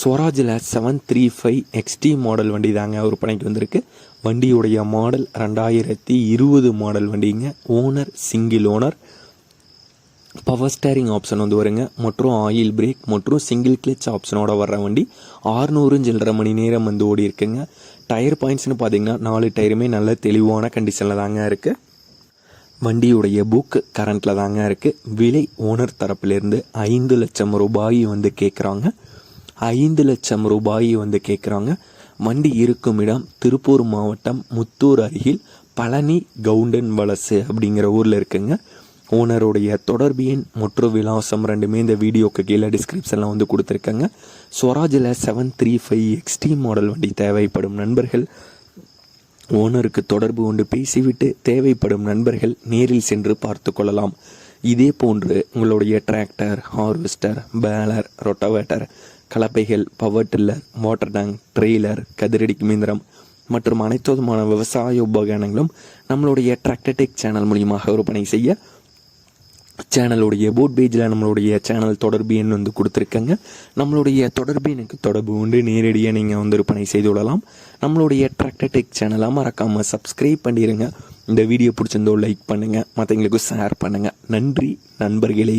ஸ்வராஜில் seven three five XT model வண்டி தாங்க விற்பனைக்கு வந்திருக்கு. வண்டியுடைய மாடல் ரெண்டாயிரத்தி இருபது மாடல் வண்டிங்க. Owner single owner power steering option வந்து வருங்க. மற்றும் ஆயில் பிரேக் மற்றும் சிங்கிள் கிளச் ஆப்ஷனோட வர்ற வண்டி. ஆறுநூறு சில்லரை மணி நேரம் வந்து ஓடி இருக்குங்க. டயர் பாயிண்ட்ஸ்னு பார்த்தீங்கன்னா நாலு டயருமே நல்ல தெளிவான கண்டிஷனில் தாங்க இருக்குது வண்டியுடைய புக் கரண்ட்டில் தாங்க இருக்குது விலை ஓனர் தரப்பிலிருந்து ஐந்து லட்சம் ரூபாய் வந்து கேட்குறாங்க ஐந்து லட்சம் ரூபாய் வந்து கேட்குறாங்க வண்டி இருக்கும் இடம் திருப்பூர் மாவட்டம் முத்தூர் அருகில் பழனி கவுண்டன் வலசு அப்படிங்கிற ஊரில் இருக்குங்க. ஓனருடைய தொடர்பு எண் மற்றும் விலாசம் ரெண்டுமே இந்த வீடியோக்கு கீழே டிஸ்கிரிப்ஷனில் வந்து கொடுத்துருக்கேங்க. ஸ்வராஜில் seven three five XT model வண்டி தேவைப்படும் நண்பர்கள். ஓனருக்கு தொடர்பு கொண்டு பேசிவிட்டு தேவைப்படும் நண்பர்கள் நேரில் சென்று பார்த்து கொள்ளலாம். இதே போன்று உங்களுடைய tractor harvester baler rotavator கலப்பைகள் power tiller motor tank trailer கதிரடிக்கு மிந்திரம் மற்றும் அனைத்து விதமான விவசாய உபகரணங்களும் நம்மளுடைய டிராக்டர்டெக் சேனல் மூலியமாக விற்பனை செய்ய சேனலுடைய போட் பேஜில் நம்மளுடைய சேனல் தொடர்பு எண் வந்து கொடுத்துருக்கங்க. நம்மளுடைய தொடர்பு எனக்கு தொடர்பு உண்டு நேரடியாக நீங்கள் வந்து விற்பனை செய்து விடலாம் நம்மளுடைய டிராக்டர்டெக் சேனலாக மறக்காமல் சப்ஸ்கிரைப் பண்ணிடுங்க இந்த வீடியோ பிடிச்சிருந்தோ லைக் பண்ணுங்கள் மற்றவங்களுக்கு ஷேர் பண்ணுங்கள் நன்றி நண்பர்களே.